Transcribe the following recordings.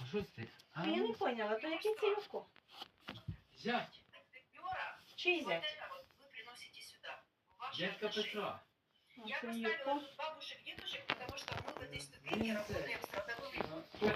А що це? А Я не поняла, то яке це легко? Зять. Чий зять? Дядька Петра. Я поставила тут бабушек, дедушек, потому что мы в этой ступени работаем с родовыми. Мы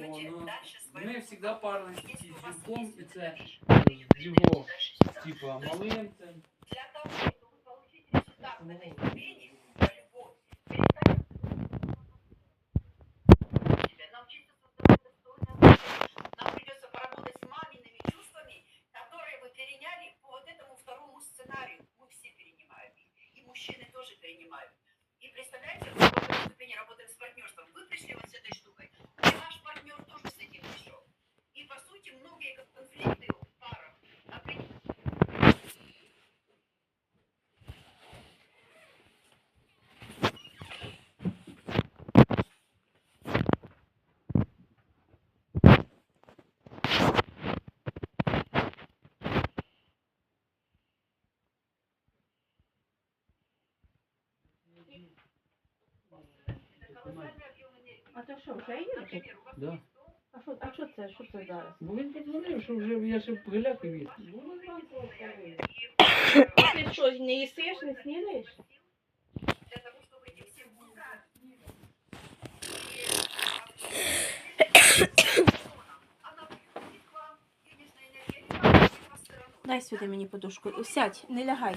ну, ну, ну, всегда парились с языком, и це його, типа, малинцем. Для того, né, gente? А це що, вже є? Да. А що а що це? Що це зараз? Бо він подзвонив, що вже я ще гуляки віз. Ну, ну, ну, Ти що, не їсиш, не снідаєш? Дай сюди мені подушку. Сядь, не лягай.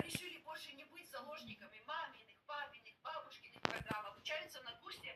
Решили больше не быть заложниками маминых, папиных, бабушкиных программ. Обучаются на курсе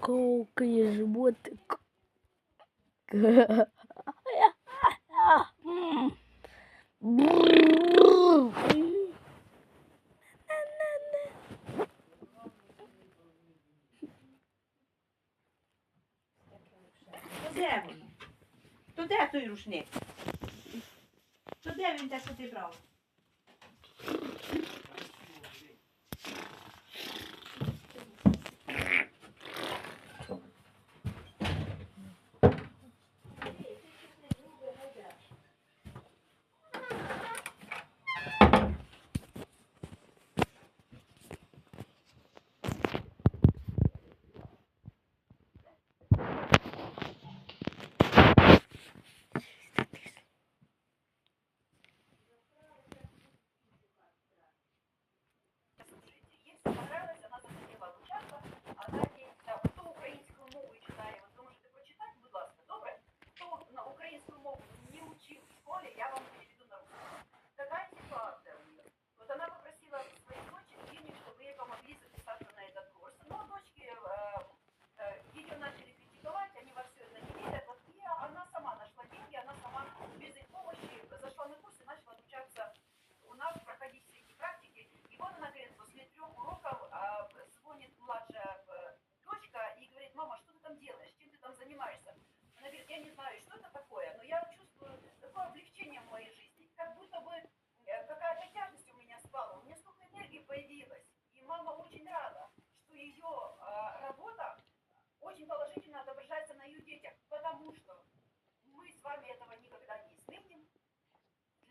Коукаешь животик. 不是你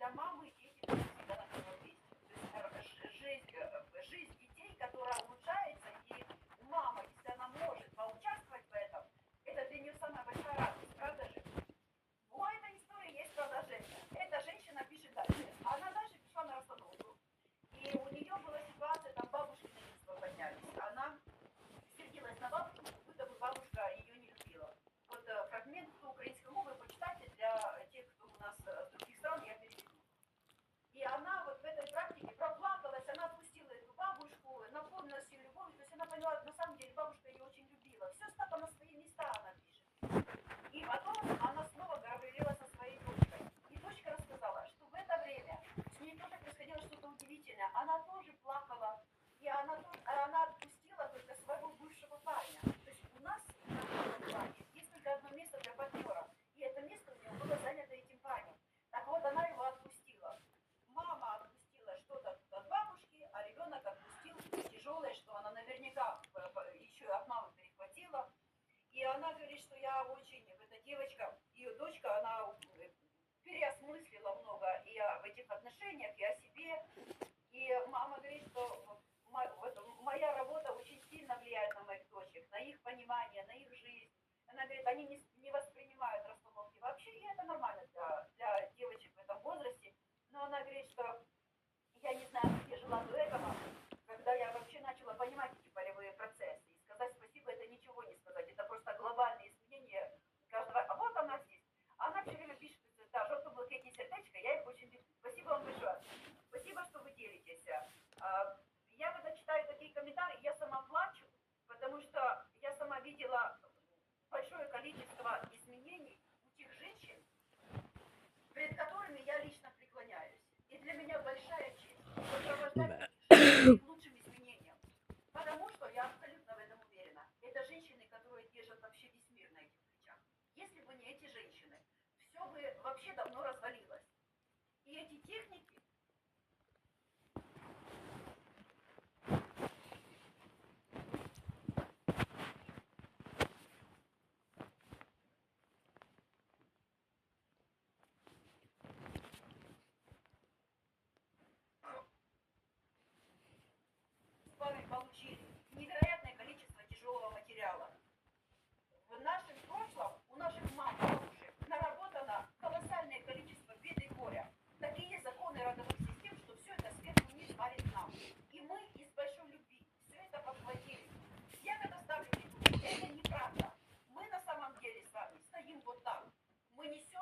their mom was des formes И она говорит, что я очень, эта девочка, ее дочка, она э, переосмыслила много и в этих отношениях, и о себе. И мама говорит, что моя работа очень сильно влияет на моих дочек, на их понимание, на их жизнь. Она говорит, они не, не воспринимают расстановки вообще, и это нормально для, для девочек в этом возрасте. Но она говорит, что я не знаю, понесет.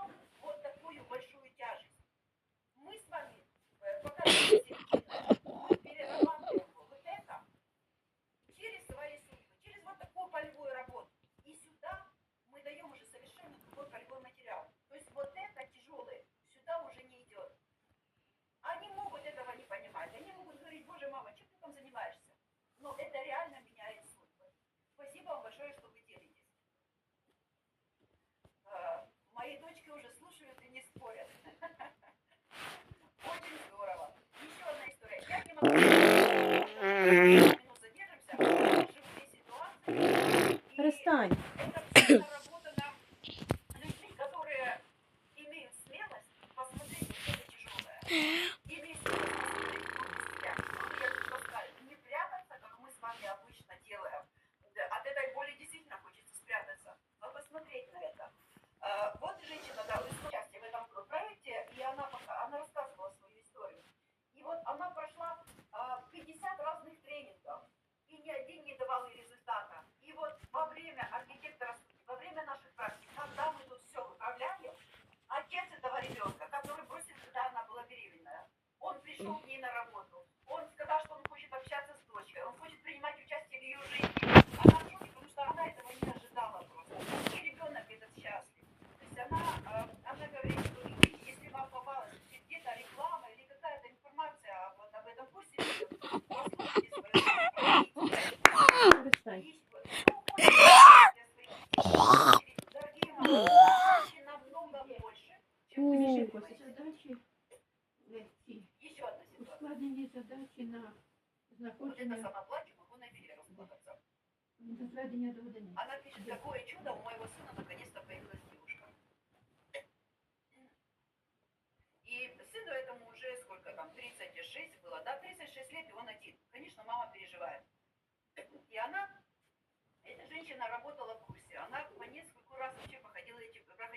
Yeah.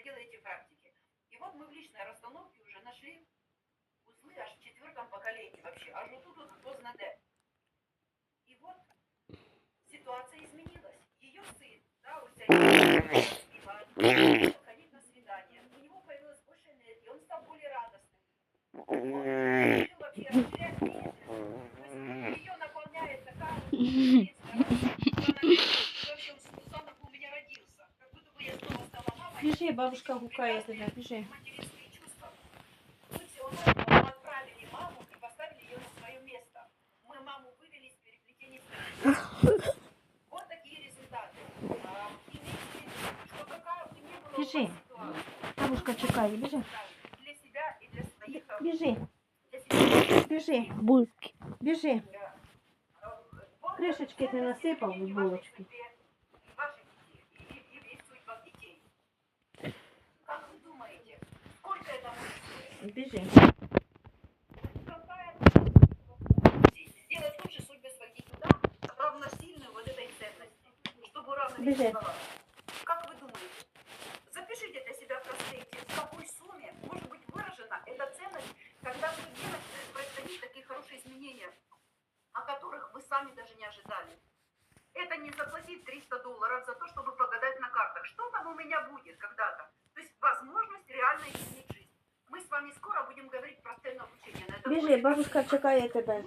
делаете практики. И вот мы в личной расстановке уже нашли узлы аж в четвертом поколении вообще, аж вот тут вот поздно Д. И вот ситуация изменилась. Ее сын, да, у тебя бабушка гукает, да, пиши. Вот такие результаты. Бежи. Бабушка чекает, бежи. Для себя и для своих. Бежи. Бежи. Бульки. Бежи. Крышечки ты насыпал в булочки. Бежи. Бежи. Как вы думаете, запишите для себя простые в какой сумме может быть выражена эта ценность, когда в суде происходили такие хорошие изменения, о которых вы сами даже не ожидали? Это не заплатить 300 долларов за то, чтобы погадать на картах. Что там у меня будет когда-то? вами скоро будем говорить про цену обучения. Бежи, бабушка чекает тебя.